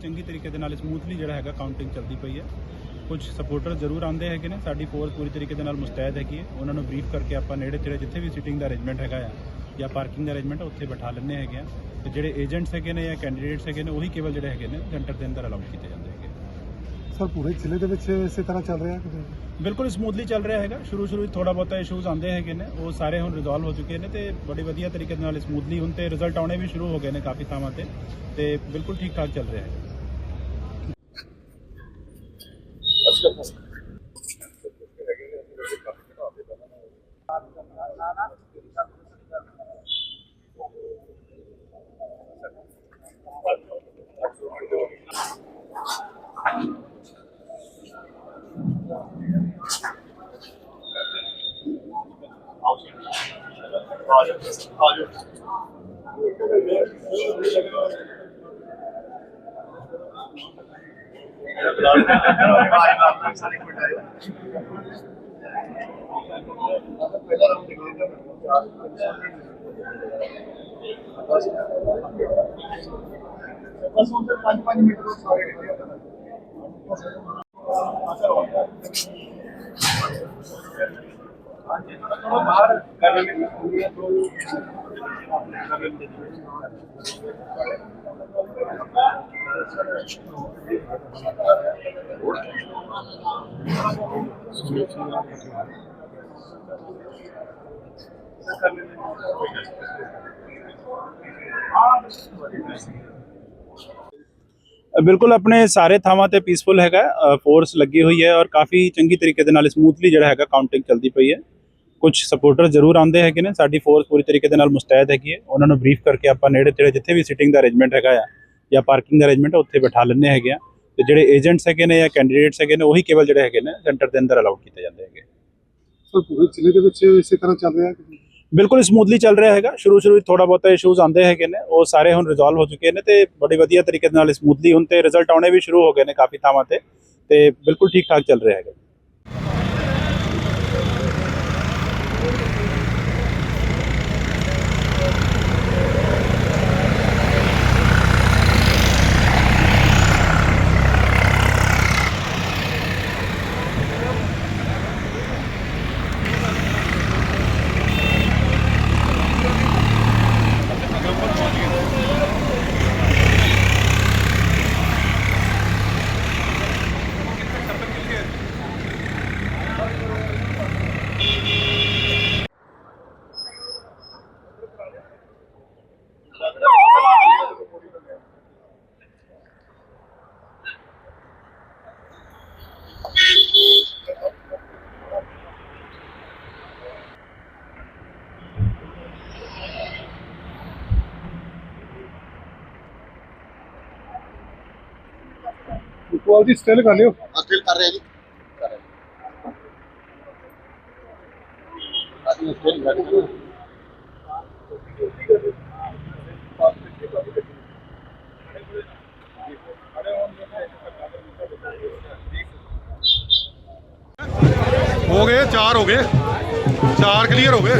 ਚੰਗੀ ਤਰੀਕੇ ਦੇ ਨਾਲ ਸਮੂਥਲੀ ਜਿਹੜਾ ਹੈਗਾ ਕਾਊਂਟਿੰਗ ਚੱਲਦੀ ਪਈ ਹੈ। ਕੁਝ ਸਪੋਰਟਰ ਜ਼ਰੂਰ ਆਉਂਦੇ ਹੈਗੇ ਨੇ, ਸਾਡੀ ਫੋਰਸ ਪੂਰੀ ਤਰੀਕੇ ਦੇ ਨਾਲ ਮੁਸਤੈਦ ਹੈਗੀ ਹੈ। ਉਹਨਾਂ ਨੂੰ ਬਰੀਫ ਕਰਕੇ ਆਪਾਂ ਨੇੜੇ ਤੇੜੇ ਜਿੱਥੇ ਵੀ ਸਿਟਿੰਗ ਦਾ ਅਰੇਂਜਮੈਂਟ ਹੈਗਾ ਆ ਜਾਂ ਪਾਰਕਿੰਗ ਦਾ ਅਰੇਂਜਮੈਂਟ ਉੱਥੇ ਬਿਠਾ ਲੈਂਦੇ ਹੈਗੇ ਆ। ਤੇ ਜਿਹੜੇ ਏਜੰਟਸ ਹੈਗੇ ਨੇ ਜਾਂ ਕੈਂਡੀਡੇਟਸ ਹੈਗੇ ਨੇ, ਉਹੀ ਕੇਵਲ ਜਿਹੜੇ ਹੈਗੇ ਨੇ ਸੈਂਟਰ ਦੇ ਅੰਦਰ ਅਲਾਉਡ ਕੀਤੇ ਜਾਂਦੇ ਸਰ ਪੂਰੇ ਜ਼ਿਲ੍ਹੇ ਦੇ ਵਿੱਚ ਇਸੇ ਤਰ੍ਹਾਂ ਚੱਲ ਰਿਹਾ ਕਿ ਬਿਲਕੁਲ ਸਮੂਥਲੀ ਚੱਲ ਰਿਹਾ ਹੈਗਾ। ਸ਼ੁਰੂ ਸ਼ੁਰੂ ਵਿੱਚ ਥੋੜਾ ਬਹੁਤਾ ਇਸ਼ੂਜ਼ ਆਉਂਦੇ ਹੈਗੇ ਨੇ। ਉਹ ਸਾਰੇ ਹੁਣ ਰਿਜ਼ੋਲਵ ਹੋ ਚੁੱਕੇ ਨੇ ਤੇ ਬੜੀ ਵਧੀਆ ਤਰੀਕੇ ਨਾਲ ਸਮੂਥਲੀ ਹੁਣ ਤੇ ਰਿਜ਼ਲਟ ਆਉਣੇ ਵੀ ਸ਼ੁਰੂ ਹੋ ਗਏ ਨੇ ਕਾਫੀ ਥਾਵਾਂ ਤੇ। ਤੇ ਬਿਲਕੁਲ ਠੀਕ ਠਾਕ ਚੱਲ ਰਿਹਾ ਹੈ। ਬਸ ਹੁਣ 5-5 ਮਿੰਟ ਤੋਂ ਸਾਰੇ ਬਾਹਰ ਕਰ ਬਿਲਕੁਲ ਆਪਣੇ ਸਾਰੇ ਥਾਵਾਂ ਤੇ ਪੀਸਫੁਲ ਹੈਗਾ ਫੋਰਸ ਲੱਗੀ ਹੋਈ ਹੈ ਔਰ ਕਾਫੀ ਚੰਗੀ ਤਰੀਕੇ ਦੇ ਨਾਲ ਸਮੂਥਲੀ ਜਿਹੜਾ ਹੈਗਾ ਕਾਊਂਟਿੰਗ ਚੱਲਦੀ ਪਈ ਹੈ। ਕੁਝ ਸਪੋਰਟਰ ਜ਼ਰੂਰ ਆਉਂਦੇ ਹੈਗੇ ਨੇ, ਸਾਡੀ ਫੋਰਸ ਪੂਰੀ ਤਰੀਕੇ ਦੇ ਨਾਲ ਮੁਸਤੈਦ ਹੈਗੀ ਹੈ। ਉਹਨਾਂ ਨੂੰ ਬਰੀਫ ਕਰਕੇ ਆਪਾਂ ਨੇੜੇ ਤੇੜੇ ਜਿੱਥੇ ਵੀ ਸਿਟਿੰਗ ਦਾ ਅਰੇਂਜਮੈਂਟ ਹੈਗਾ ਆ ਜਾਂ ਪਾਰਕਿੰਗ ਦਾ ਅਰੇਂਜਮੈਂਟ ਉੱਥੇ ਬਿਠਾ ਲੈਂਦੇ ਹੈਗੇ ਆ। ਤੇ ਜਿਹੜੇ ਏਜੰਟਸ ਹੈਗੇ ਨੇ ਜਾਂ ਕੈਂਡੀਡੇਟਸ ਹੈਗੇ ਨੇ, ਉਹੀ ਕੇਵਲ ਜਿਹੜੇ ਹੈਗੇ ਨੇ ਸੈਂਟਰ ਦੇ ਅੰਦਰ ਅਲਾਉਡ ਕੀਤੇ ਜਾਂਦੇ ਹੈਗੇ। ਸਰ, ਪੂਰੇ ਜ਼ਿਲ੍ਹੇ ਦੇ ਵਿੱਚ ਇਸੇ ਤਰ੍ਹਾਂ ਚੱਲ ਰਿਹਾ ਕਿ ਬਿਲਕੁਲ ਸਮੂਥਲੀ ਚੱਲ ਰਿਹਾ ਹੈਗਾ। ਸ਼ੁਰੂ ਸ਼ੁਰੂ ਵਿੱਚ ਥੋੜਾ ਬਹੁਤਾ ਇਸ਼ੂਜ਼ ਆਉਂਦੇ ਹੈਗੇ ਨੇ, ਉਹ ਸਾਰੇ ਹੁਣ ਰਿਜ਼ੋਲਵ ਹੋ ਚੁੱਕੇ ਨੇ ਤੇ ਬੜੀ ਵਧੀਆ ਤਰੀਕੇ ਦੇ ਨਾਲ ਸਮੂਥਲੀ ਹੁਣ ਤੇ ਰਿਜ਼ਲਟ ਆਉਣੇ ਵੀ ਸ਼ੁਰੂ ਹੋ ਗਏ ਨੇ ਕਾਫੀ ਥਾਵਾਂ ਤੇ ਤੇ ਬਿਲਕੁਲ ਠੀਕ ਠਾਕ ਚੱਲ ਰਿਹਾ ਹੈਗਾ। ਇਕਵਾਲ ਜੀ ਸਟਿਲ ਕਰ ਲਿਓ। ਸਟਿਲ ਕਰ ਰਹੇ ਜੀ। ਆਦਮੀ ਸਟਿਲ ਕਰ ਰਹੇ ਹੋ ਗਏ ਚਾਰ ਹੋ ਗਏ। ਚਾਰ ਕਲੀਅਰ ਹੋ ਗਏ।